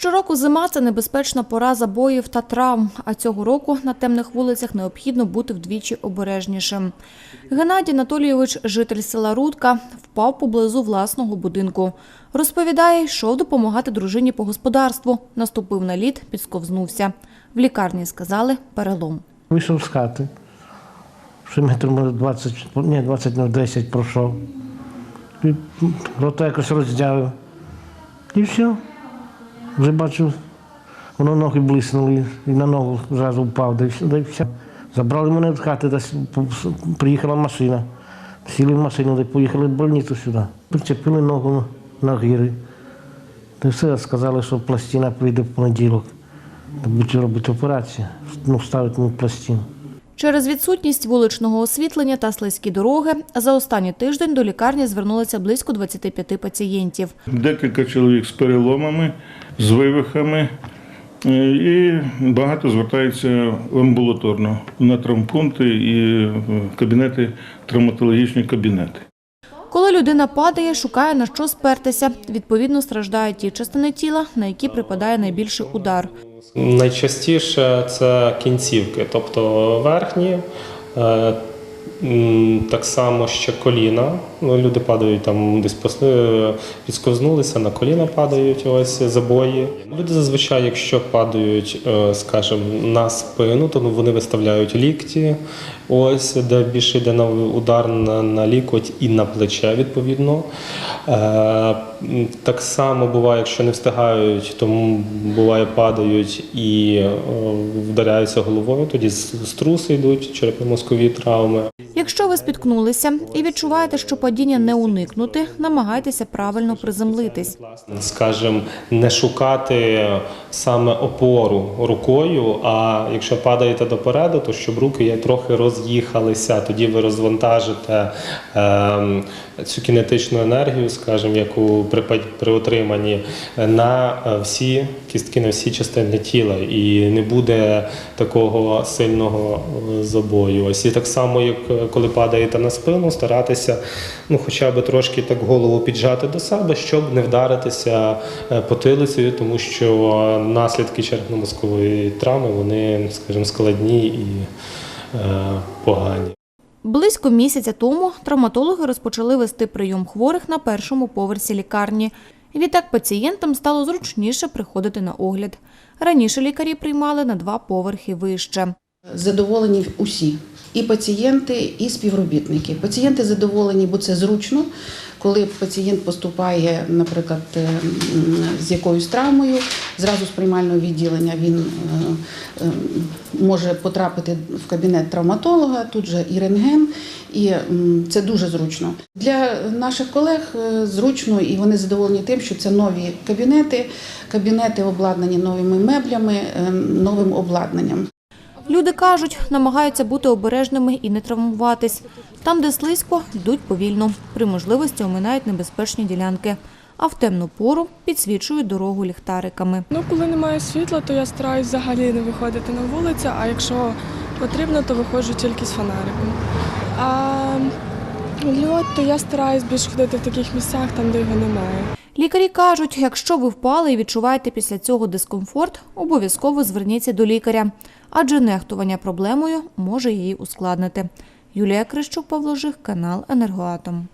Щороку зима це небезпечна пора забоїв та травм, а цього року на темних вулицях необхідно бути вдвічі обережнішим. Геннадій Анатолійович, житель села Рудка, впав поблизу власного будинку. Розповідає, йшов допомагати дружині по господарству. Наступив на лід, підсковзнувся. В лікарні сказали перелом. Вийшов з хати. Ще метр може 20, ні, 20 на 10 пройшов. Рота якось роздявив. І все. Вже бачив, воно ноги блиснули, і на ногу зразу впав, да і все. Забрали мене з хати, десь приїхала машина. Сіли в машину, де поїхали в больницю сюди. Причепили ногу на гири. Та все, сказали, що пластина прийде в понеділок. Будуть робити операцію. Ну, вставити мені пластину. Через відсутність вуличного освітлення та слизькі дороги за останній тиждень до лікарні звернулося близько 25 пацієнтів. Декілька чоловік з переломами, з вивихами, е, і багато звертаються амбулаторно на травмпункти і е, кабінети, травматологічні кабінети. Коли людина падає, шукає на що спертися. Відповідно, страждають ті частини тіла, на які припадає найбільший удар. Найчастіше це кінцівки, тобто верхні, е, так само ще коліна. Ну, люди падають там десь підсковзнулися, на коліна падають ось забої. Люди зазвичай, якщо падають, е, скажімо, на спину, то ну, вони виставляють лікті, ось де більше йде на удар на, на лікоть і на плече, відповідно. Е, Так само буває, якщо не встигають, то буває падають і е, вдаряються головою, тоді струси йдуть, черепно-мозкові травми. Якщо ви спіткнулися і відчуваєте, що падіння не уникнути, намагайтеся правильно приземлитись. Скажем, не шукати саме опору рукою, а якщо падаєте допереду, то щоб руки трохи роз'їхалися, тоді ви розвантажите ем, цю кінетичну енергію, скажімо, яку при, отриманні на е, всі кістки, на всі частини тіла, і не буде такого сильного е, забою. Ось і так само, як е, коли падаєте на спину, старатися ну, хоча б трошки так голову піджати до себе, щоб не вдаритися е, потилицею, тому що наслідки черепно-мозкової травми вони, скажімо, складні і е, погані. Близько місяця тому травматологи розпочали вести прийом хворих на першому поверсі лікарні. Відтак пацієнтам стало зручніше приходити на огляд. Раніше лікарі приймали на два поверхи вище. Задоволені усі, і пацієнти, і співробітники. Пацієнти задоволені, бо це зручно. Коли пацієнт поступає, наприклад, е, з якоюсь травмою, зразу з приймального відділення він е, е, може потрапити в кабінет травматолога, тут же і рентген, і це дуже зручно. Для наших колег зручно і вони задоволені тим, що це нові кабінети, кабінети обладнані новими меблями, новим обладнанням. Люди кажуть, намагаються бути обережними і не травмуватись. Там, де слизько, йдуть повільно. При можливості оминають небезпечні ділянки. А в темну пору підсвічують дорогу ліхтариками. Ну, коли немає світла, то я стараюсь взагалі не виходити на вулицю, а якщо потрібно, то виходжу тільки з фонариком. А льот, то я стараюсь більш ходити в таких місцях, там, де його немає. Лікарі кажуть, якщо ви впали і відчуваєте після цього дискомфорт, обов'язково зверніться до лікаря, адже нехтування проблемою може її ускладнити. Юлія Крищук, Павло Жих, канал Енергоатом.